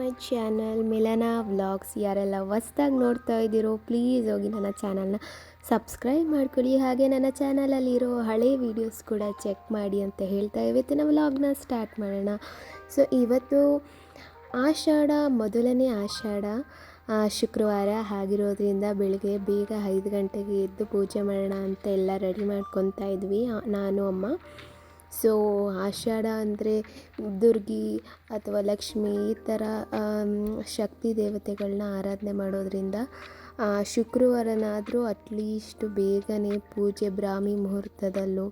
My channel Milana vlogs ಯಾರೆಲ್ಲ ಹೊಸ್ದಾಗಿ ನೋಡ್ತಾ ಇದ್ದೀರೋ ಪ್ಲೀಸ್ ಹೋಗಿ ನನ್ನ ಚಾನಲ್ನ ಸಬ್ಸ್ಕ್ರೈಬ್ ಮಾಡ್ಕೊಳ್ಳಿ. ಹಾಗೆ ನನ್ನ ಚಾನಲಲ್ಲಿರೋ ಹಳೆ ವೀಡಿಯೋಸ್ ಕೂಡ ಚೆಕ್ ಮಾಡಿ ಅಂತ ಹೇಳ್ತಾ ಇವತ್ತಿನ ವ್ಲಾಗ್ನ ಸ್ಟಾರ್ಟ್ ಮಾಡೋಣ. ಸೊ ಇವತ್ತು ಆಷಾಢ, ಮೊದಲನೇ ಆಷಾಢ ಶುಕ್ರವಾರ ಆಗಿರೋದ್ರಿಂದ ಬೆಳಗ್ಗೆ ಬೇಗ ಐದು ಗಂಟೆಗೆ ಎದ್ದು ಪೂಜೆ ಮಾಡೋಣ ಅಂತ ಎಲ್ಲ ರೆಡಿ ಮಾಡ್ಕೊತಾ ಇದ್ವಿ. ನಾನು, ಅಮ್ಮ. ಸೊ ಆಷಾಢ ಅಂದರೆ ದುರ್ಗಿ ಅಥವಾ ಲಕ್ಷ್ಮಿ ಈ ಥರ ಶಕ್ತಿ ದೇವತೆಗಳನ್ನ ಆರಾಧನೆ ಮಾಡೋದ್ರಿಂದ ಶುಕ್ರವಾರನಾದರೂ ಅಟ್ಲೀಸ್ಟ್ ಬೇಗನೆ ಪೂಜೆ ಬ್ರಾಹ್ಮಿ ಮುಹೂರ್ತದಲ್ಲೂ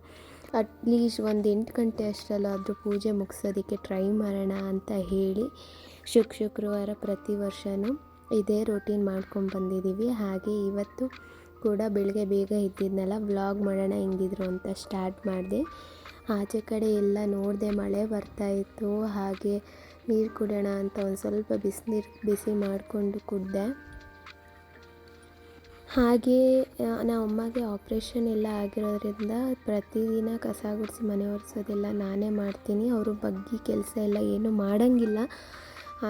ಅಟ್ಲೀಸ್ಟ್ ಒಂದು ಎಂಟು ಗಂಟೆ ಅಷ್ಟರಲ್ಲಾದರೂ ಪೂಜೆ ಮುಗಿಸೋದಕ್ಕೆ ಟ್ರೈ ಮಾಡೋಣ ಅಂತ ಹೇಳಿ ಶುಕ್, ಶುಕ್ರವಾರ ಪ್ರತಿ ವರ್ಷವೂ ಇದೇ ರೂಟೀನ್ ಮಾಡ್ಕೊಂಡು ಬಂದಿದ್ದೀವಿ. ಹಾಗೆ ಇವತ್ತು ಕೂಡ ಬೆಳಗ್ಗೆ ಬೇಗ ಇದ್ದಿದ್ನಲ್ಲ ವ್ಲಾಗ್ ಮಾಡೋಣ ಹೆಂಗಿದ್ರು ಅಂತ ಸ್ಟಾರ್ಟ್ ಮಾಡಿದೆ. ಆಚೆ ಕಡೆ ಎಲ್ಲ ನೋಡಿದೆ ಮಳೆ ಬರ್ತಾ ಇತ್ತು. ಹಾಗೆ ನೀರು ಕುಡಿಯೋಣ ಅಂತ ಒಂದು ಸ್ವಲ್ಪ ಬಿಸಿನೀರು ಬಿಸಿ ಮಾಡಿಕೊಂಡು ಕುಡಿದೆ. ಹಾಗೆ ನಾ ನಮ್ಮ ಅಮ್ಮಗೆ ಆಪ್ರೇಷನ್ ಎಲ್ಲ ಆಗಿರೋದ್ರಿಂದ ಪ್ರತಿದಿನ ಕಸ ಗುಡಿಸಿ ಮನೆ ಒರೆಸೋದೆಲ್ಲ ನಾನೇ ಮಾಡ್ತೀನಿ. ಅವರು ಬಗ್ಗಿ ಕೆಲಸ ಎಲ್ಲ ಏನೂ ಮಾಡೋಂಗಿಲ್ಲ.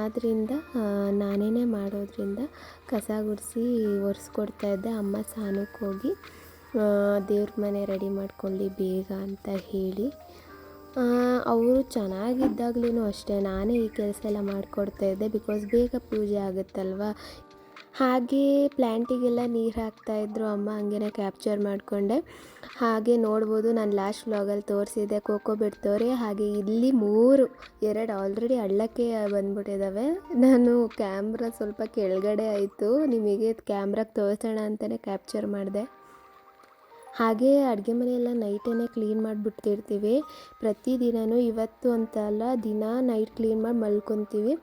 ಆದ್ದರಿಂದ ನಾನೇ ಮಾಡೋದ್ರಿಂದ ಕಸ ಗುಡಿಸಿ ಒರೆಸ್ಕೊಡ್ತಾ ಇದ್ದೆ. ಅಮ್ಮ ಸ್ನಾನಕ್ಕೆ ಹೋಗಿ. ದೇವ್ರ ಮನೆ ರೆಡಿ ಮಾಡ್ಕೊಳ್ಳಿ ಬೇಗ ಅಂತ ಹೇಳಿ ಅವರು ಚೆನ್ನಾಗಿದ್ದಾಗ್ಲೂ ಅಷ್ಟೇ, ನಾನೇ ಈ ಕೆಲಸ ಎಲ್ಲ ಮಾಡಿಕೊಡ್ತಾ ಇದ್ದೆ ಬಿಕಾಸ್ ಬೇಗ ಪೂಜೆ ಆಗುತ್ತಲ್ವ? ಹಾಗೆ ಪ್ಲ್ಯಾಂಟಿಗೆಲ್ಲ ನೀರು ಹಾಕ್ತಾಯಿದ್ರು ಅಮ್ಮ ಹಂಗೇನೆ ಕ್ಯಾಪ್ಚರ್ ಮಾಡಿಕೊಂಡೆ. ಹಾಗೆ ನೋಡ್ಬೋದು, ನಾನು ಲಾಸ್ಟ್ ವ್ಲಾಗಲ್ಲಿ ತೋರಿಸಿದ್ದೆ ಕೋಕೋ ಬಿಡ್ತವ್ರೆ ಹಾಗೆ ಇಲ್ಲಿ ಮೂರು, ಎರಡು ಆಲ್ರೆಡಿ ಹಳ್ಳಕ್ಕೆ ಬಂದ್ಬಿಟ್ಟಿದ್ದಾವೆ ನಾನು ಕ್ಯಾಮ್ರಾ ಸ್ವಲ್ಪ ಕೆಳಗಡೆ ಆಯಿತು, ನಿಮಗೆ ಕ್ಯಾಮ್ರಾಗೆ ತೋರಿಸೋಣ ಅಂತಲೇ ಕ್ಯಾಪ್ಚರ್ ಮಾಡಿದೆ. ಹಾಗೆ ಅಡುಗೆ ಮನೆಯೆಲ್ಲ ನೈಟೇ ಕ್ಲೀನ್ ಮಾಡಿಬಿಡ್ತಿರ್ತೀವಿ ಪ್ರತಿದಿನವೂ ಇವತ್ತು ಅಂತ ಅಲ್ಲ, ದಿನ ನೈಟ್ ಕ್ಲೀನ್ ಮಾಡಿ ಮಲ್ಕೊತೀವಿ.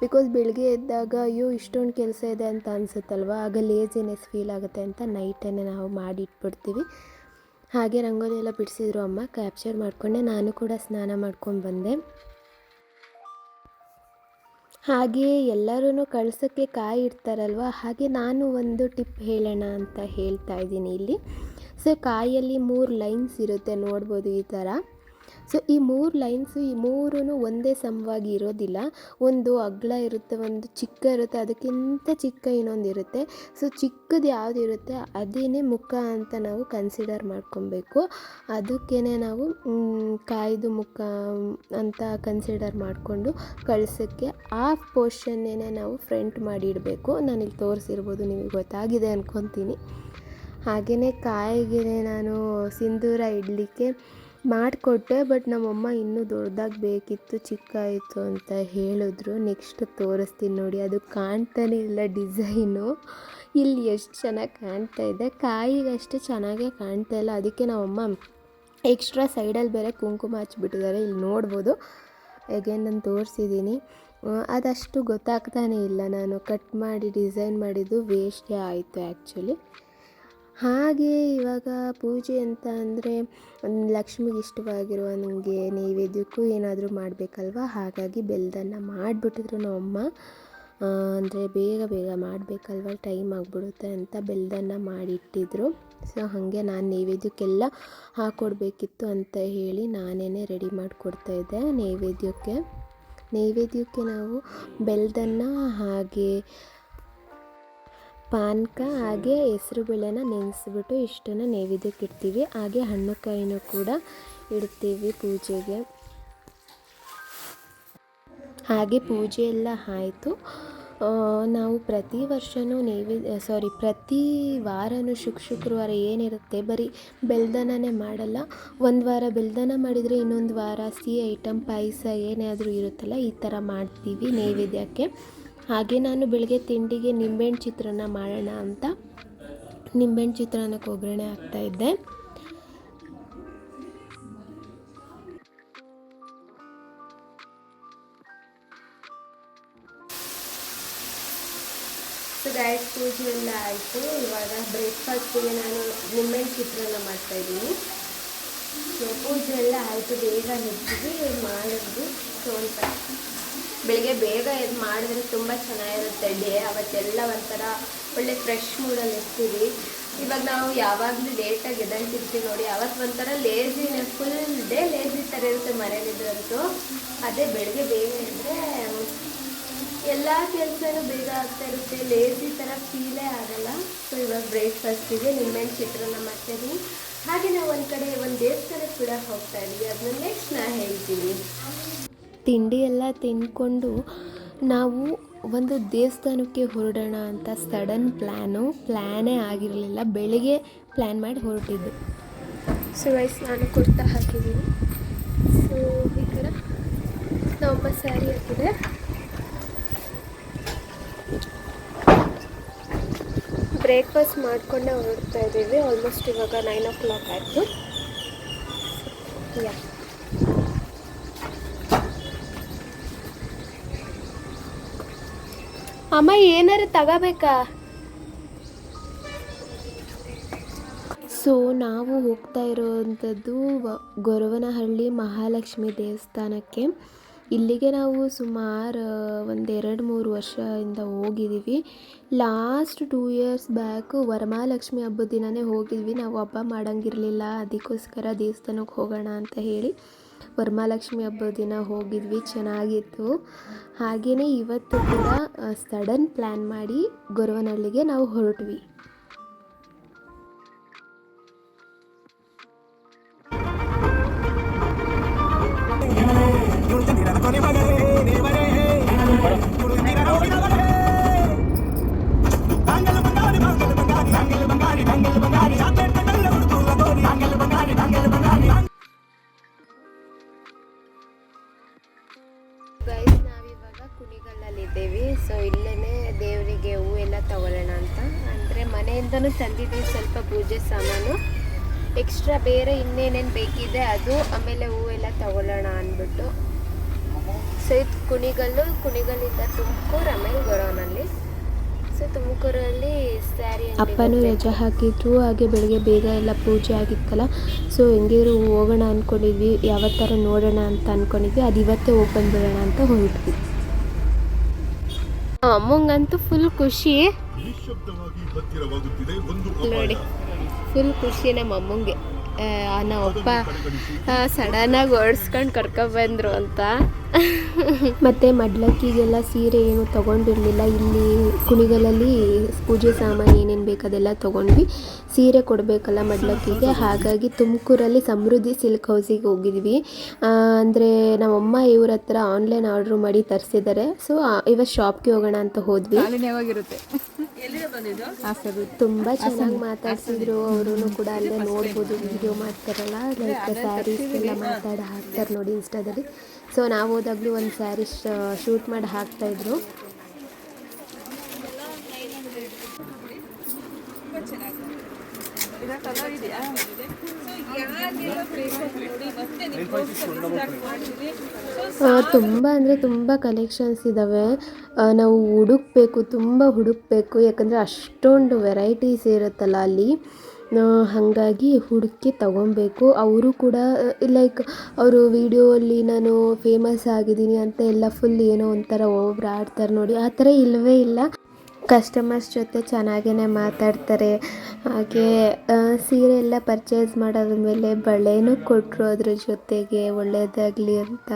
ಬಿಕಾಸ್ ಬೆಳಗ್ಗೆ ಎದ್ದಾಗ ಅಯ್ಯೋ ಇಷ್ಟೊಂದು ಕೆಲಸ ಇದೆ ಅಂತ ಅನಿಸುತ್ತಲ್ವ? ಆಗ ಲೇಜಿನೆಸ್ ಫೀಲ್ ಆಗುತ್ತೆ ಅಂತ ನೈಟೇ ನಾವು ಮಾಡಿಟ್ಬಿಡ್ತೀವಿ. ಹಾಗೆ ರಂಗೋಲಿ ಎಲ್ಲ ಬಿಡಿಸಿದ್ರು ಅಮ್ಮ ಕ್ಯಾಪ್ಚರ್ ಮಾಡಿಕೊಂಡೆ. ನಾನು ಕೂಡ ಸ್ನಾನ ಮಾಡ್ಕೊಂಡು ಬಂದೆ. ಹಾಗೆಯೇ ಎಲ್ಲರೂ ಕಳ್ಸೋಕ್ಕೆ ಕಾಯಿ ಇಡ್ತಾರಲ್ವ? ಹಾಗೆ ನಾನು ಒಂದು ಟಿಪ್ ಹೇಳೋಣ ಅಂತ ಹೇಳ್ತಾ ಇದ್ದೀನಿ ಇಲ್ಲಿ. ಸೊ ಕಾಯಲ್ಲಿ ಮೂರು ಲೈನ್ಸ್ ಇರುತ್ತೆ ನೋಡ್ಬೋದು ಈ ಥರ. ಸೊ ಈ ಮೂರು ಲೈನ್ಸು, ಈ ಮೂರೂ ಒಂದೇ ಸಮವಾಗಿ ಇರೋದಿಲ್ಲ. ಒಂದು ಅಗ್ಲ ಇರುತ್ತೆ, ಒಂದು ಚಿಕ್ಕ ಇರುತ್ತೆ, ಅದಕ್ಕಿಂತ ಚಿಕ್ಕ ಇನ್ನೊಂದು ಇರುತ್ತೆ. ಸೊ ಚಿಕ್ಕದು ಯಾವ್ದು ಇರುತ್ತೆ, ಅದೇನೇ ಮುಖ ಅಂತ ನಾವು ಕನ್ಸಿಡರ್ ಮಾಡ್ಕೊಬೇಕು. ಅದಕ್ಕೇ ನಾವು ಕಾಯ್ದು ಮುಖ ಅಂತ ಕನ್ಸಿಡರ್ ಮಾಡಿಕೊಂಡು ಕಳ್ಸೋಕ್ಕೆ ಆ ಪೋರ್ಷನ್ನೇ ನಾವು ಫ್ರಂಟ್ ಮಾಡಿ ಇಡಬೇಕು. ನಾನಿಲ್ಲಿ ತೋರಿಸಿರ್ಬೋದು, ನಿಮಗೆ ಗೊತ್ತಾಗಿದೆ ಅಂದ್ಕೊತೀನಿ ಹಾಗೆಯೇ ಕಾಯಿಗೆ ನಾನು ಸಿಂಧೂರ ಇಡಲಿಕ್ಕೆ ಮಾಡಿಕೊಟ್ಟೆ, ಬಟ್ ನಮ್ಮಮ್ಮ ಇನ್ನೂ ದೊಡ್ಡದಾಗಿ ಬೇಕಿತ್ತು ಚಿಕ್ಕ ಆಯಿತು ಅಂತ ಹೇಳಿದ್ರು. ನೆಕ್ಸ್ಟ್ ತೋರಿಸ್ತೀನಿ ನೋಡಿ, ಅದು ಕಾಣ್ತಾನೆ ಇಲ್ಲ ಡಿಸೈನು. ಇಲ್ಲಿ ಎಷ್ಟು ಚೆನ್ನಾಗಿ ಕಾಣ್ತಾ ಇದೆ. ಕಾಯಿಗೆ ಚೆನ್ನಾಗೇ ಕಾಣ್ತಾ ಇಲ್ಲ. ಅದಕ್ಕೆ ನಮ್ಮಮ್ಮ ಎಕ್ಸ್ಟ್ರಾ ಸೈಡಲ್ಲಿ ಬೇರೆ ಕುಂಕುಮ ಹಚ್ಬಿಟ್ಟಿದ್ದಾರೆ. ಇಲ್ಲಿ ನೋಡ್ಬೋದು. ಅಗೇನ್ ನಾನು ತೋರಿಸಿದ್ದೀನಿ. ಅದಷ್ಟು ಗೊತ್ತಾಗ್ತಾನೇ ಇಲ್ಲ. ನಾನು ಕಟ್ ಮಾಡಿ ಡಿಸೈನ್ ಮಾಡಿದ್ದು ವೇಸ್ಟೇ ಆಯಿತು ಆ್ಯಕ್ಚುಲಿ. ಹಾಗೆ ಇವಾಗ ಪೂಜೆ ಅಂತ ಅಂದರೆ ಲಕ್ಷ್ಮಿಗೆ ಇಷ್ಟವಾಗಿರುವ ನನಗೆ ನೈವೇದ್ಯಕ್ಕೂ ಏನಾದರೂ ಮಾಡಬೇಕಲ್ವಾ? ಹಾಗಾಗಿ ಬೆಲ್ಲದನ್ನ ಮಾಡಿಬಿಟ್ಟಿದ್ರು ನಮ್ಮಮ್ಮ. ಅಂದರೆ ಬೇಗ ಬೇಗ ಮಾಡಬೇಕಲ್ವ? ಟೈಮ್ ಆಗಿಬಿಡುತ್ತೆ ಅಂತ ಬೆಲ್ಲದನ್ನ ಮಾಡಿಟ್ಟಿದ್ರು. ಸೊ, ಹಾಗೆ ನಾನು ನೈವೇದ್ಯಕ್ಕೆಲ್ಲ ಹಾಕ್ಕೊಡ್ಬೇಕಿತ್ತು ಅಂತ ಹೇಳಿ ನಾನೇ ರೆಡಿ ಮಾಡಿಕೊಡ್ತಾಯಿದ್ದೆ ನೈವೇದ್ಯಕ್ಕೆ. ನೈವೇದ್ಯಕ್ಕೆ ನಾವು ಬೆಲ್ಲದನ್ನ ಹಾಗೆ ಪಾನಕ, ಹಾಗೆ ಹೆಸರು ಬೇಳೆನ ನೆನೆಸ್ಬಿಟ್ಟು ಇಷ್ಟನ್ನು ನೈವೇದ್ಯಕ್ಕೆ ಇಡ್ತೀವಿ ಹಾಗೆ ಹಣ್ಣು ಕಾಯಿನೂ ಕೂಡ ಇಡ್ತೀವಿ ಪೂಜೆಗೆ. ಹಾಗೆ ಪೂಜೆ ಎಲ್ಲ ಆಯಿತು. ನಾವು ಪ್ರತಿ ವರ್ಷವೂ ನೈವೇದ್ಯ ಸಾರಿ ಪ್ರತಿ ವಾರವೂ ಶುಕ್ ಶುಕ್ರವಾರ ಏನಿರುತ್ತೆ, ಬರೀ ಬೆಲ್ದನೇ ಮಾಡಲ್ಲ. ಒಂದು ವಾರ ಬೆಲ್ದನ ಮಾಡಿದರೆ ಇನ್ನೊಂದು ವಾರ ಸಿಹಿ ಐಟಮ್ ಪಾಯಸ ಏನೇ ಆದರೂ ಇರುತ್ತಲ್ಲ, ಈ ಥರ ಮಾಡ್ತೀವಿ ನೈವೇದ್ಯಕ್ಕೆ. ಹಾಗೆ ನಾನು ಬೆಳಗ್ಗೆ ತಿಂಡಿಗೆ ನಿಂಬೆಹಣ್ಣು ಚಿತ್ರಾನ್ನ ಮಾಡೋಣ ಅಂತ ನಿಂಬೆಹಣ್ಣು ಚಿತ್ರಾನ್ನಕ್ಕೆ ಒಗ್ಗರಣೆ ಹಾಕ್ತಾಯಿದ್ದೆ ಇದ್ದೆ. ಗಾಯಸ್ ಪೂಜೆ ಎಲ್ಲ ಆಯಿತು. ಇವಾಗ ಬ್ರೇಕ್ಫಾಸ್ಟಿಗೆ ನಾನು ನಿಂಬೆಹಣ್ಣು ಚಿತ್ರಾನ್ನ ಮಾಡ್ತಾಯಿದ್ದೀನಿ ಸೊ ಪೂಜೆ ಎಲ್ಲ ಆಯಿತು, ಬೇಗ ಹೆಚ್ಚಿಗೆ ಮಾಡಿದ್ವಿ ಸೊ ಅಂತ ಬೆಳಿಗ್ಗೆ ಬೇಗ ಎದ್ದು ಮಾಡಿದ್ರೆ ತುಂಬ ಚೆನ್ನಾಗಿರುತ್ತೆ ಡೇ. ಅವತ್ತೆಲ್ಲ ಒಂಥರ ಒಳ್ಳೆ ಫ್ರೆಶ್ ಮೂಡಲ್ಲಿ ಇರ್ತೀವಿ. ಇವಾಗ ನಾವು ಯಾವಾಗಲೂ ಲೇಟಾಗಿ ಎದ್ದೇಳ್ತಿರ್ತೀವಿ ನೋಡಿ. ಅವತ್ತು ಒಂಥರ ಲೇಜಿನೇ ಫುಲ್ ಡೇ ಲೇಜಿ ಥರ ಇರುತ್ತೆ ಮನೇಲಿದ್ರಂತೂ ಅದೇ ಬೆಳಿಗ್ಗೆ ಬೇಗ ಇದ್ದರೆ ಎಲ್ಲ ಕೆಲಸನೂ ಬೇಗ ಆಗ್ತಾ ಇರುತ್ತೆ. ಲೇಸಿ ಥರ ಫೀಲೇ ಆಗಲ್ಲ. ಸೊ ಇವಾಗ ಬ್ರೇಕ್ಫಾಸ್ಟಿಗೆ ನಿಮ್ಮೆಣ್ಣು ಚಿತ್ರಾನ್ನ ಮಾಡ್ತೀನಿ ಹಾಗೆ ನಾವು ಒಂದು ಕಡೆ ಒಂದು ದೇವಸ್ಥಾನಕ್ಕೆ ಕೂಡ ಹೋಗ್ತಾ ಇದ್ದೀವಿ ಅದನ್ನ ನೆಕ್ಸ್ಟ್ ನಾ ಹೇಳ್ತೀನಿ. ತಿಂಡಿ ಎಲ್ಲ ತಿಂದ್ಕೊಂಡು ನಾವು ಒಂದು ದೇವಸ್ಥಾನಕ್ಕೆ ಹೊರಡೋಣ ಅಂತ ಸಡನ್ ಪ್ಲ್ಯಾನು ಪ್ಲ್ಯಾನೇ ಆಗಿರಲಿಲ್ಲ. ಬೆಳಿಗ್ಗೆ ಪ್ಲ್ಯಾನ್ ಮಾಡಿ ಹೊರಟಿದ್ದು. ಸೊ ವಯಸ್ಸು ನಾನು ಕುರ್ತಾ ಹಾಕಿದ್ದೀನಿ. ಸೊ ಈ ಥರ ನಮ್ಮ ಸ್ಯಾರಿ ಹಾಕಿದೆ. ಬ್ರೇಕ್ಫಾಸ್ಟ್ ಮಾಡಿಕೊಂಡೇ ಹೊರಡ್ತಾ ಇದ್ದೀವಿ. ಆಲ್ಮೋಸ್ಟ್ ಇವಾಗ ನೈನ್ ಓ ಕ್ಲಾಕ್ ಆಯಿತು. ಯಾ ಅಮ್ಮ, ಏನಾರು ತಗೋಬೇಕಾ? ಸೊ, ನಾವು ಹೋಗ್ತಾ ಇರೋವಂಥದ್ದು ಗೊರವನಹಳ್ಳಿ ಮಹಾಲಕ್ಷ್ಮಿ ದೇವಸ್ಥಾನಕ್ಕೆ. ಇಲ್ಲಿಗೆ ನಾವು ಸುಮಾರು ಒಂದೆರಡು ಮೂರು ವರ್ಷದಿಂದ ಹೋಗಿದ್ದೀವಿ. Last two years back Varamahalakshmi ಹಬ್ಬದ ದಿನವೇ ಹೋಗಿದ್ವಿ. ನಾವು ಹಬ್ಬ ಮಾಡಂಗಿರಲಿಲ್ಲ. ಅದಕ್ಕೋಸ್ಕರ ದೇವಸ್ಥಾನಕ್ಕೆ ಹೋಗೋಣ ಅಂತ ಹೇಳಿ. ವರಮಹಾಲಕ್ಷ್ಮಿ ಹಬ್ಬದ ದಿನ ಹೋಗಿದ್ವಿ ಚೆನ್ನಾಗಿತ್ತು ಹಾಗೆಯೇ ಇವತ್ತು ಕೂಡ ಸಡನ್ ಪ್ಲ್ಯಾನ್ ಮಾಡಿ ಗೊರವನಹಳ್ಳಿಗೆ ನಾವು ಹೊರಟ್ವಿ ಗೈಸ್ ಮನೆಯಿಂದನೂ ತಂದಿದ್ದೀವಿ ಸ್ವಲ್ಪ ಪೂಜೆ ಸಾಮಾನು. ಎಕ್ಸ್ಟ್ರಾ ಬೇರೆ ಇನ್ನೇನೇನು ಬೇಕಿದೆ ಅದು ಆಮೇಲೆ ಹೂವೆಲ್ಲ ಎಲ್ಲ ತಗೊಳ್ಳೋಣ ಅಂದ್ಬಿಟ್ಟು. ಸೊ ಇದು ಕುಣಿಗಲ್ಲು ಕುಣಿಗಲ್ಲಿಂದ ತುಮಕೂರು ಆಮೇಲೆ ಗೊರವನಲ್ಲಿ ಸೊ ತುಮಕೂರಲ್ಲಿ ಸ್ಯಾರಿ ಅಪ್ಪನೂ ರಜೆ ಹಾಕಿದ್ರು ಹಾಗೆ ಬೆಳಗ್ಗೆ ಬೇಗ ಎಲ್ಲ ಪೂಜೆ ಆಗಿತ್ತಲ್ಲ. ಸೊ ಹೆಂಗಿದ್ರು ಹೋಗೋಣ ಅಂದ್ಕೊಂಡಿದ್ವಿ ಯಾವ ಥರ ನೋಡೋಣ ಅಂತ ಅಂದ್ಕೊಂಡಿದ್ವಿ ಅದು ಇವತ್ತೇ ಓಪನ್ ಬಿಡೋಣ ಅಂತ ಹೊರಟ್ವಿ. ಅಮ್ಮಂಗಂತೂ ಫುಲ್ ಖುಷಿ. ಹತ್ತಿರವಾಗುತ್ತಿದೆ ಒಂದು ನೋಡಿ ಫುಲ್ ಖುಷಿ ನಮ್ಮ ಅಮ್ಮಂಗೆ. ನಮ್ಮಪ್ಪ ಸಡನ್ನಾಗಿ ಓಡಿಸ್ಕೊಂಡು ಕರ್ಕೊಬಂದ್ರು ಅಂತ. ಮತ್ತು ಮಡ್ಲಕ್ಕಿಗೆಲ್ಲ ಸೀರೆ ಏನು ತೊಗೊಂಡಿರಲಿಲ್ಲ. ಇಲ್ಲಿ ಕುಣಿಗಲಲ್ಲಿ ಪೂಜೆ ಸಾಮಾನು ಏನೇನು ಬೇಕು ಅದೆಲ್ಲ ತಗೊಂಡ್ವಿ. ಸೀರೆ ಕೊಡಬೇಕಲ್ಲ ಮಡ್ಲಕ್ಕಿಗೆ. ಹಾಗಾಗಿ ತುಮಕೂರಲ್ಲಿ ಸಮೃದ್ಧಿ ಸಿಲ್ಕ್ ಹೌಸಿಗೆ ಹೋಗಿದ್ವಿ. ಅಂದರೆ ನಮ್ಮಮ್ಮ ಇವ್ರ ಹತ್ರ ಆನ್ಲೈನ್ ಆರ್ಡ್ರ್ ಮಾಡಿ ತರಿಸಿದ್ದಾರೆ. ಸೊ ಇವತ್ತು ಶಾಪ್ಗೆ ಹೋಗೋಣ ಅಂತ ಹೋದ್ವಿ. ತುಂಬ ಚೆನ್ನಾಗಿ ಮಾತಾಡ್ಸಿದ್ರು. ಅವರು ಕೂಡ ಅಲ್ಲೇ ನೋಡ್ಬೋದು. ವಿಡಿಯೋ ಮಾಡ್ತಾರಲ್ಲ ಲೈಕ್ ಸ್ಯಾರೀಸ್ ಎಲ್ಲ ಮಾತಾಡಿ ಹಾಕ್ತಾರೆ ನೋಡಿ ಇನ್ಸ್ಟಾದಲ್ಲಿ ಸೊ ನಾವು ಹೋದಾಗಲೂ ಒಂದು ಸ್ಯಾರಿ ಶೂಟ್ ಮಾಡಿ ಹಾಕ್ತಾಯಿದ್ರು ತುಂಬ ಅಂದರೆ ತುಂಬ ಕಲೆಕ್ಷನ್ಸ್ ಇದ್ದಾವೆ ನಾವು ಹುಡುಕ್ಬೇಕು, ತುಂಬ ಹುಡುಕ್ಬೇಕು. ಯಾಕಂದರೆ ಅಷ್ಟೊಂದು ವೆರೈಟೀಸ್ ಇರುತ್ತಲ್ಲ ಅಲ್ಲಿ. ಹಾಗಾಗಿ ಹುಡುಕಿ ತಗೊಬೇಕು ಅವರು ಕೂಡ ಲೈಕ್ ಅವರು ವಿಡಿಯೋಲ್ಲಿ ನಾನು ಫೇಮಸ್ ಆಗಿದ್ದೀನಿ ಅಂತ ಎಲ್ಲ ಫುಲ್ ಏನೋ ಒಂಥರ ಒಬ್ರು ಆಡ್ತಾರೆ ನೋಡಿ. ಆ ಥರ ಇಲ್ಲವೇ ಇಲ್ಲ. ಕಸ್ಟಮರ್ಸ್ ಜೊತೆ ಚೆನ್ನಾಗೇ ಮಾತಾಡ್ತಾರೆ. ಹಾಗೆ ಸೀರೆ ಎಲ್ಲ ಪರ್ಚೇಸ್ ಮಾಡಾದ್ಮೇಲೆ ಬಳೆನೂ ಕೊಟ್ಟರು ಅದ್ರ ಜೊತೆಗೆ ಒಳ್ಳೆಯದಾಗಲಿ ಅಂತ.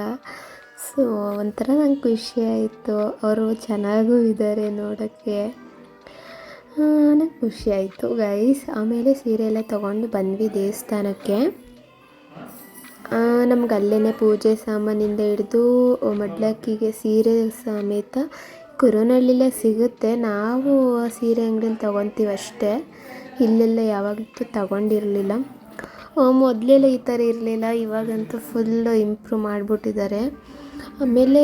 ಸೊ ಒಂಥರ ನಂಗೆ ಖುಷಿ ಆಯಿತು. ಅವರು ಚೆನ್ನಾಗೂ ಇದ್ದಾರೆ ನೋಡೋಕ್ಕೆ. ನಂಗೆ ಖುಷಿ ಆಯಿತು ಗೈಸ್ ಆಮೇಲೆ ಸೀರೆ ಎಲ್ಲ ತೊಗೊಂಡು ಬಂದ್ವಿ ದೇವಸ್ಥಾನಕ್ಕೆ. ನಮ್ಗೆ ಅಲ್ಲೇ ಪೂಜೆ ಸಾಮಾನಿಂದ ಹಿಡಿದು ಮಡ್ಲಕ್ಕಿಗೆ ಸೀರೆ ಸಮೇತ ಕುರುನಳ್ಳಿಲೇ ಸಿಗುತ್ತೆ. ನಾವು ಸೀರೆ ಅಂಗಡಿಯಲ್ಲಿ ತೊಗೊತೀವಿ ಅಷ್ಟೇ. ಇಲ್ಲೆಲ್ಲ ಯಾವಾಗಲೂ ತಗೊಂಡಿರಲಿಲ್ಲ. ಮೊದಲೆಲ್ಲ ಈ ಥರ ಇರಲಿಲ್ಲ. ಇವಾಗಂತೂ ಫುಲ್ಲು ಇಂಪ್ರೂವ್ ಮಾಡಿಬಿಟ್ಟಿದ್ದಾರೆ. ಆಮೇಲೆ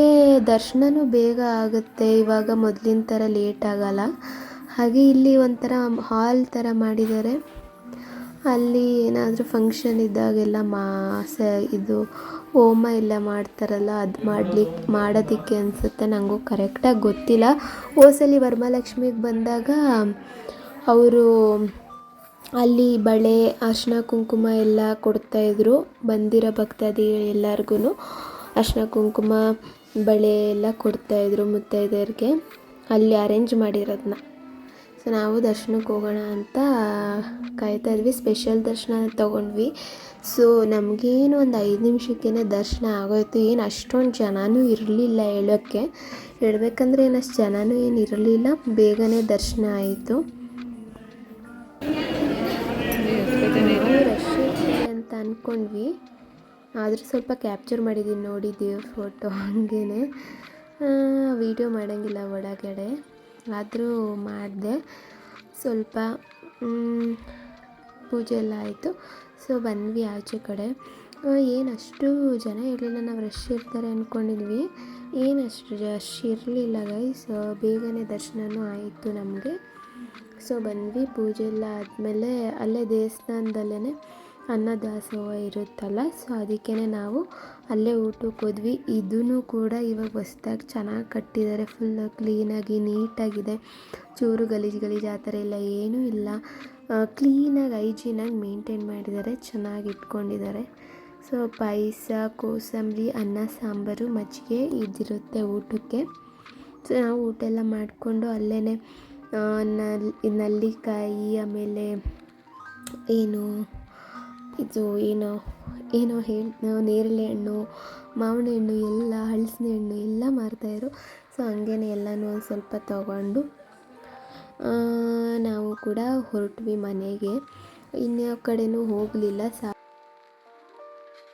ದರ್ಶನವೂ ಬೇಗ ಆಗುತ್ತೆ. ಇವಾಗ ಮೊದಲಿನ ಥರ ಲೇಟ್ ಆಗಲ್ಲ. ಹಾಗೆ ಇಲ್ಲಿ ಒಂಥರ ಹಾಲ್ ಥರ ಮಾಡಿದ್ದಾರೆ. ಅಲ್ಲಿ ಏನಾದರೂ ಫಂಕ್ಷನ್ ಇದ್ದಾಗೆಲ್ಲ ಮಾ ಸ ಇದು ಹೋಮ ಎಲ್ಲ ಮಾಡ್ತಾರಲ್ಲ, ಅದು ಮಾಡ್ಲಿಕ್ಕೆ ಮಾಡೋದಕ್ಕೆ ಅನಿಸುತ್ತೆ. ನನಗೂ ಕರೆಕ್ಟಾಗಿ ಗೊತ್ತಿಲ್ಲ. ಹೋಸಲಿ ವರಮಹಾಲಕ್ಷ್ಮಿಗೆ ಬಂದಾಗ ಅವರು ಅಲ್ಲಿ ಬಳೆ, ಅರ್ಶಿನ ಕುಂಕುಮ ಎಲ್ಲ ಕೊಡ್ತಾಯಿದ್ರು ಬಂದಿರೋ ಭಕ್ತಾದಿ ಎಲ್ಲರಿಗೂ ಅರ್ಶಿನ ಕುಂಕುಮ, ಬಳೆ ಎಲ್ಲ ಕೊಡ್ತಾಯಿದ್ರು ಮುತ್ತೈದೆಯರಿಗೆ. ಅಲ್ಲಿ ಅರೇಂಜ್ ಮಾಡಿರೋದನ್ನ ಸೊ ನಾವು ದರ್ಶನಕ್ಕೆ ಹೋಗೋಣ ಅಂತ ಕಾಯ್ತಾ ಇದ್ವಿ. ಸ್ಪೆಷಲ್ ದರ್ಶನ ತೊಗೊಂಡ್ವಿ. ಸೊ ನಮಗೇನು ಒಂದು ಐದು ನಿಮಿಷಕ್ಕೇನೆ ದರ್ಶನ ಆಗೋಯ್ತು. ಏನು ಅಷ್ಟೊಂದು ಜನನೂ ಇರಲಿಲ್ಲ ಹೇಳೋಕ್ಕೆ. ಹೇಳಬೇಕಂದ್ರೆ ಏನು ಅಷ್ಟು ಜನನೂ ಏನು ಇರಲಿಲ್ಲ. ಬೇಗನೆ ದರ್ಶನ ಆಯಿತು. ರಶ್ ಅಂತ ಅಂದ್ಕೊಂಡ್ವಿ ಆದರೂ ಸ್ವಲ್ಪ ಕ್ಯಾಪ್ಚರ್ ಮಾಡಿದ್ದೀನಿ ನೋಡಿ ದೇವ್ರ ಫೋಟೋ ಹಂಗೇ ವೀಡಿಯೋ ಮಾಡೋಂಗಿಲ್ಲ ಒಳಗಡೆ. ಆದರೂ ಮಾಡಿದೆ. ಸ್ವಲ್ಪ ಪೂಜೆ ಎಲ್ಲ ಆಯಿತು. ಸೊ ಬಂದ್ವಿ ಆಚೆ ಕಡೆ. ಏನಷ್ಟು ಜನ ಇರಲಿಲ್ಲ. ನಾವು ರಶ್ ಇರ್ತಾರೆ ಅಂದ್ಕೊಂಡಿದ್ವಿ ಏನಷ್ಟು ಅಷ್ಟು ರಶ್ ಇರಲಿಲ್ಲ ಸೊ ಬೇಗನೆ ದರ್ಶನವೂ ಆಯಿತು ನಮಗೆ. ಸೊ ಬಂದ್ವಿ. ಪೂಜೆ ಎಲ್ಲ ಆದಮೇಲೆ ಅಲ್ಲೇ ದೇವಸ್ಥಾನದಲ್ಲೇ ಅನ್ನದಾಸೋಹ ಇರುತ್ತಲ್ಲ. ಸೊ ಅದಕ್ಕೇ ನಾವು ಅಲ್ಲೇ ಊಟಕ್ಕೆ ಹೋದ್ವಿ. ಇದೂ ಕೂಡ ಇವಾಗ ಹೊಸ್ದಾಗಿ ಚೆನ್ನಾಗಿ ಕಟ್ಟಿದ್ದಾರೆ ಫುಲ್ ಕ್ಲೀನಾಗಿ ನೀಟಾಗಿದೆ. ಚೂರು ಗಲೀಜು ಗಲೀಜು ಆ ಥರ ಇಲ್ಲ ಏನೂ ಇಲ್ಲ. ಕ್ಲೀನಾಗಿ ಹೈಜೀನಾಗಿ ಮೇಂಟೈನ್ ಮಾಡಿದ್ದಾರೆ ಚೆನ್ನಾಗಿ ಇಟ್ಕೊಂಡಿದ್ದಾರೆ ಸೊ ಪಾಯಸ, ಕೋಸಂಬರಿ, ಅನ್ನ, ಸಾಂಬಾರು ಮಜ್ಜಿಗೆ ಇದಿರುತ್ತೆ ಊಟಕ್ಕೆ. ಸೊ ನಾವು ಊಟ ಎಲ್ಲ ಮಾಡಿಕೊಂಡು ಅಲ್ಲೇ ನಲ್ಲಿ ನಲ್ಲಿಕಾಯಿ, ಆಮೇಲೆ ಏನು ಇದು ಏನೋ ಏನೋ ಹೇಳಿ ನೇರಳೆ ಹಣ್ಣು ಮಾವಿನ ಹಣ್ಣು ಎಲ್ಲ ಹಲಸಿನ ಹಣ್ಣು ಎಲ್ಲ ಮಾರ್ತಾಯಿದ್ರು ಸೊ ಹಂಗೇನೆ ಎಲ್ಲನೂ ಒಂದು ಸ್ವಲ್ಪ ತಗೊಂಡು ನಾವು ಕೂಡ ಹೊರಟ್ವಿ ಮನೆಗೆ. ಇನ್ಯಾವ ಕಡೆನೂ ಹೋಗಲಿಲ್ಲ ಸಾ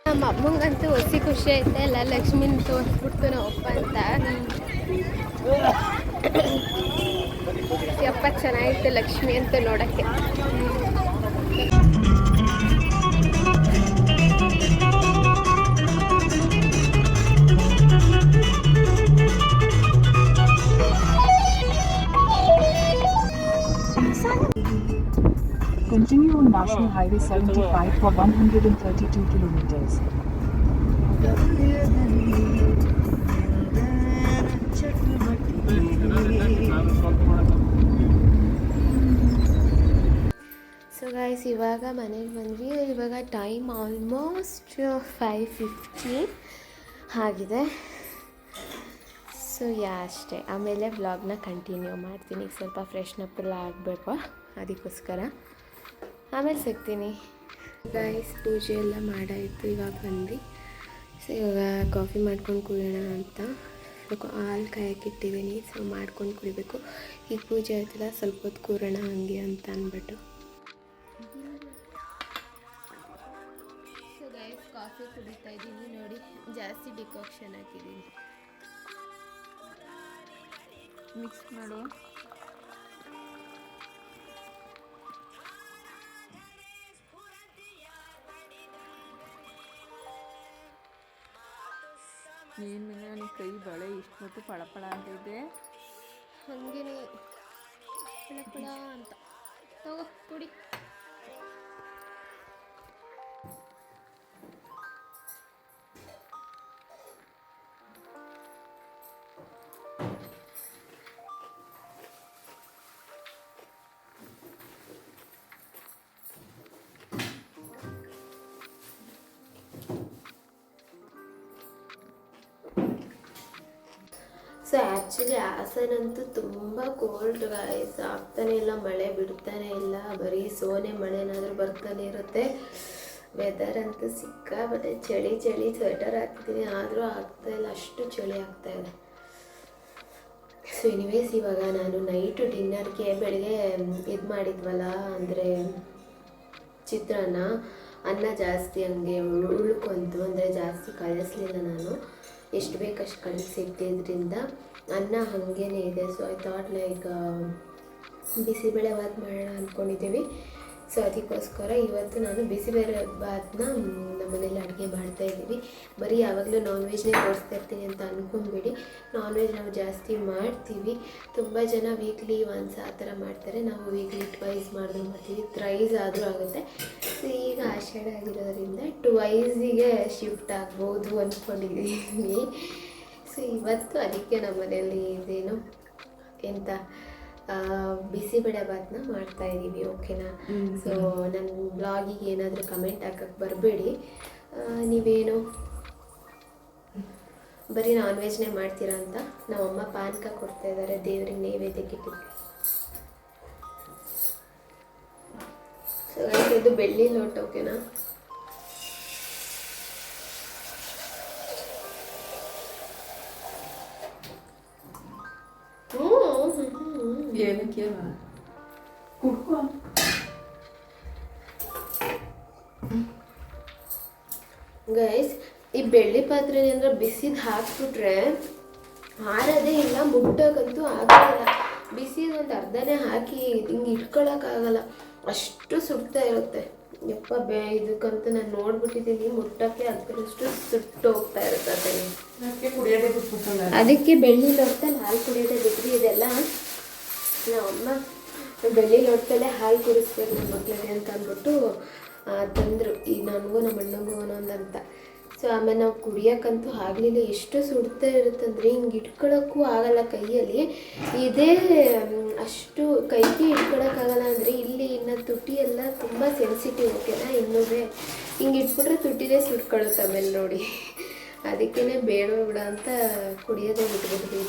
ನಮ್ಮ ಅಮ್ಮಂಗಂತೂ ಹೊಸಿ ಖುಷಿ ಐತೆ ಎಲ್ಲ ಲಕ್ಷ್ಮಿನ ತೋರಿಸ್ಬಿಡ್ತು ನಮ್ಮಪ್ಪ ಅಂತ. ಅಪ್ಪ ಚೆನ್ನಾಗಿತ್ತು ಲಕ್ಷ್ಮಿ ಅಂತ ನೋಡೋಕ್ಕೆ. National Highway 75 for 132 kilometers. So guys ಇವಾಗ ಮನೆಗೆ ಬಂದ್ವಿ. ಇವಾಗ ಟೈಮ್ ಆಲ್ಮೋಸ್ಟ್ ಫೈವ್ ಫಿಫ್ಟಿ ಆಗಿದೆ. ಸೊ ಯಾ ಅಷ್ಟೇ. ಆಮೇಲೆ ವ್ಲಾಗ್ನ ಕಂಟಿನ್ಯೂ ಮಾಡ್ತೀನಿ. ಈಗ ಸ್ವಲ್ಪ ಫ್ರೆಶ್ನಪ್ಪೆಲ್ಲ ಆಗಬೇಕು. ಅದಕ್ಕೋಸ್ಕರ. ಆಮೇಲೆ ಸಿಗ್ತೀನಿ. ಗೈಸ್ ಪೂಜೆ ಎಲ್ಲ ಮಾಡಾಯಿತು ಇವಾಗ ಬಂದು ಸೊ ಇವಾಗ ಕಾಫಿ ಮಾಡ್ಕೊಂಡು ಕುಡಿಯೋಣ ಅಂತ. ಸ್ವಲ್ಪ ಹಾಲು ಕಾಯಕ್ಕಿಟ್ಟಿದ್ದೀನಿ ಸೊ ಮಾಡ್ಕೊಂಡು ಕುಡಿಬೇಕು. ಈಗ ಪೂಜೆ ಆಯ್ತಲ್ಲ ಸ್ವಲ್ಪ ಹೊತ್ತು ಕೂರೋಣ ಹಂಗೆ ಅಂತ ಅಂದ್ಬಿಟ್ಟು. ಸೊ ಗೈಸ್ ಕಾಫಿ ಕುಡಿತಾ ಇದ್ದೀನಿ ನೋಡಿ. ಜಾಸ್ತಿ ಡಿಕಾಕ್ಷನ್ ಹಾಕಿದ್ದೀನಿ. ಮಿಕ್ಸ್ ಮಾಡು ಏನು ಮೇಲೆ ನನಗೆ ಕೈ ಬಳೆ ಇಷ್ಟು ಮತ್ತು ಪಳಪಳ ಇದೆ. ಹಾಗೇನೆ. ಅಂತ. ತಗೋ ಕುಡಿ. ಸೊ ಆ್ಯಕ್ಚುಲಿ ಹಾಸನಂತೂ ತುಂಬ ಕೋಲ್ಡ್ ಗಾಯ್ಸ್ ಆಗ್ತಾನೆ ಇಲ್ಲ, ಮಳೆ ಬಿಡ್ತಾನೆ ಇಲ್ಲ, ಬರೀ ಸೋನೆ ಮಳೆನಾದರೂ ಬರ್ತಾನೆ ಇರುತ್ತೆ. ವೆದರ್ ಅಂತೂ ಸಿಕ್ಕಾಬಟ್ಟೆ ಚಳಿ ಚಳಿ ಸ್ವೆಟರ್ ಹಾಕ್ತೀನಿ ಆದರೂ ಆಗ್ತಾ ಇಲ್ಲ, ಅಷ್ಟು ಚಳಿ ಆಗ್ತಾ ಇದೆ. ಸೊ ಎನಿವೇಸ್ ಇವಾಗ ನಾನು ನೈಟು ಡಿನ್ನರ್ಗೆ ಬೆಳಗ್ಗೆ ಇದು ಮಾಡಿದ್ವಲ್ಲ, ಅಂದರೆ ಚಿತ್ರಾನ್ನ, ಅನ್ನ ಜಾಸ್ತಿ ಹಂಗೆ ಉಳ್- ಉಳ್ಕೊಂತು, ಅಂದರೆ ಜಾಸ್ತಿ ಕಳಿಸ್ಲಿಲ್ಲ ನಾನು. ಎಷ್ಟು ಬೇಕಷ್ಟು ಕಳಿಸಿಟ್ಟಿದ್ರಿಂದ ಅನ್ನ ಹಾಗೇನೆ ಇದೆ. So I thought like bisibele bath ಮಾಡೋಣ ಅಂದ್ಕೊಂಡಿದ್ದೀವಿ ಸೊ ಅದಕ್ಕೋಸ್ಕರ ಇವತ್ತು ನಾನು ಬಿಸಿಬೇಳೆ ನಮ್ಮ ಮನೇಲಿ ಅಡುಗೆ ಮಾಡ್ತಾ ಇದ್ದೀವಿ. ಬರೀ ಯಾವಾಗಲೂ ನಾನ್ ವೆಜ್ನೇ ತೋರಿಸ್ತಾ ಇರ್ತೀನಿ ಅಂತ ಅಂದ್ಕೊಂಡ್ಬಿಡಿ ನಾನ್ ವೆಜ್ ನಾವು ಜಾಸ್ತಿ ಮಾಡ್ತೀವಿ. ತುಂಬ ಜನ ವೀಕ್ಲಿ ಒನ್ಸ್ ಆ ಥರ ಮಾಡ್ತಾರೆ. ನಾವು ವೀಕ್ಲಿ ಟ್ವೈಸ್ ಮಾಡಿದ್ರು ಮಾಡ್ತೀವಿ. ಥ್ರೈಸ್ ಆದರೂ ಆಗುತ್ತೆ. ಸೊ ಈಗ ಆಷಾಢ ಆಗಿರೋದ್ರಿಂದ ಟ್ವೈಸಿಗೆ ಶಿಫ್ಟ್ ಆಗ್ಬೋದು ಅಂದ್ಕೊಂಡಿದ್ದೀನಿ ಸೊ ಇವತ್ತು ಅದಕ್ಕೆ ನಮ್ಮ ಮನೆಯಲ್ಲಿ ಇದೇನು ಆ, ಬಿಸಿಬೇಳೆ ಭಾತ್ನ ಮಾಡ್ತಾ ಇದ್ದೀವಿ ಓಕೆನಾ? ಸೊ ನನ್ನ ಬ್ಲಾಗಿಗೆ ಏನಾದರೂ ಕಮೆಂಟ್ ಹಾಕಕ್ಕೆ ಬರಬೇಡಿ. ನೀವೇನು? ಬರೀ ನಾನ್ ವೆಜ್ನೇ ಮಾಡ್ತೀರಾ ಅಂತ? ನಮ್ಮಮ್ಮ ಪಾನಕ ಕೊಡ್ತಾ ಇದ್ದಾರೆ ದೇವ್ರಿಗೆ ನೈವೇದ್ಯಕ್ಕೆ ಸೊ ಬೆಳ್ಳಿ ಲೋಟ ಓಕೆನಾ? ಏನಕ್ಕೆ ಕುಡ್ಕೊ. ಗೈಸ್ ಈ ಬೆಳ್ಳಿ ಪಾತ್ರೆ ಅಂದ್ರೆ ಬಿಸಿದ್ ಹಾಕ್ಬಿಟ್ರೆ ಹಾರದೇ ಇಲ್ಲ ಮುಟ್ಟೋಕ್ಕಂತೂ ಆಗಲ್ಲ. ಬಿಸಿದು ಒಂದು ಅರ್ಧನೇ ಹಾಕಿ ಹಿಂಗೆ ಇಟ್ಕೊಳಕ್ಕಾಗಲ್ಲ ಅಷ್ಟು ಸುಡ್ತಾ ಇರುತ್ತೆ. ಯಪ್ಪ ಬೇ ಇದಕ್ಕಂತೂ ನಾನು ನೋಡ್ಬಿಟ್ಟಿದ್ದೀನಿ ಮುಟ್ಟಕ್ಕೆ ಅದರಷ್ಟು ಸುಟ್ಟು ಹೋಗ್ತಾ ಇರುತ್ತೆ ಅದನ್ನು ಅದಕ್ಕೆ ಕುಡಿಯೋದೇ ಬಿಟ್ಬಿಟ್ಟಲ್ಲ ಅದಕ್ಕೆ ಬೆಳ್ಳಿ ಲೋಟದಲ್ಲಿ ಹಾಲು ಕುಡಿಯೋದೇ ಬಿಟ್ರಿ ಇದೆಲ್ಲ ನಮ್ಮಮ್ಮ ಬೆಳ್ಳಿ ಲೋಟದಲ್ಲೇ ಹಾಲು ಕುಡಿಸ್ಬೇಕು ನಮ್ಮ ಮಕ್ಕಳಿಗೆ ಅಂತ ಅಂದ್ಬಿಟ್ಟು ತಂದರು. ಈಗ ನನಗೂ ನಮ್ಮ ಅಣ್ಣಂಗೂ ಅಂತ ಸೊ ಆಮೇಲೆ ನಾವು ಕುಡಿಯೋಕ್ಕಂತೂ ಆಗಲಿಲ್ಲ. ಎಷ್ಟು ಸುಡ್ತಾ ಇರುತ್ತಂದ್ರೆ ಹಿಂಗೆ ಇಟ್ಕೊಳ್ಳೋಕ್ಕೂ ಆಗಲ್ಲ ಕೈಯಲ್ಲಿ. ಇದೇ ಅಷ್ಟು ಕೈಗೆ ಇಟ್ಕೊಳಕ್ಕಾಗಲ್ಲ ಅಂದರೆ ಇಲ್ಲಿ ಇನ್ನು ತುಟಿ ಎಲ್ಲ ತುಂಬ ಸೆನ್ಸಿಟಿವ್ ಓಕೆನಾ? ಇನ್ನೂ ಹಿಂಗೆ ಇಟ್ಬಿಟ್ರೆ ತುಟಿನೇ ಸುಟ್ಕೊಳ್ಳುತ್ತೆ ಆಮೇಲೆ ನೋಡಿ. ಅದಕ್ಕೇ ಬೇಡ ಬೇಡ ಅಂತ ಕುಡಿಯೋದೇ ಬಿಟ್ಬಿಟ್ವಿ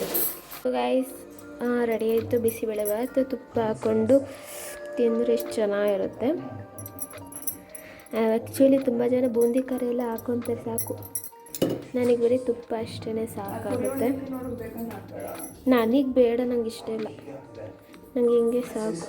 ಸೊ ಗೈಸ್ ರೆಡಿ ಆಯಿತು ಬಿಸಿಬೇಳೆ ಬಾತ್ ತುಪ್ಪ ಹಾಕ್ಕೊಂಡು ತಿಂದರೆ ಎಷ್ಟು ಚೆನ್ನಾಗಿರುತ್ತೆ. ಆ್ಯಕ್ಚುಲಿ ತುಂಬ ಜನ ಬೂಂದಿ ಕರಿ ಎಲ್ಲ ಹಾಕೊತಾರೆ ಸಾಕು. ನನಗೆ ಬರೀ ತುಪ್ಪ ಅಷ್ಟೇ ಸಾಕಾಗುತ್ತೆ. ನನಗೆ ಬೇಡ, ನಂಗೆ ಇಷ್ಟ ಇಲ್ಲ. ನನಗೆ ಹಿಂಗೆ ಸಾಕು.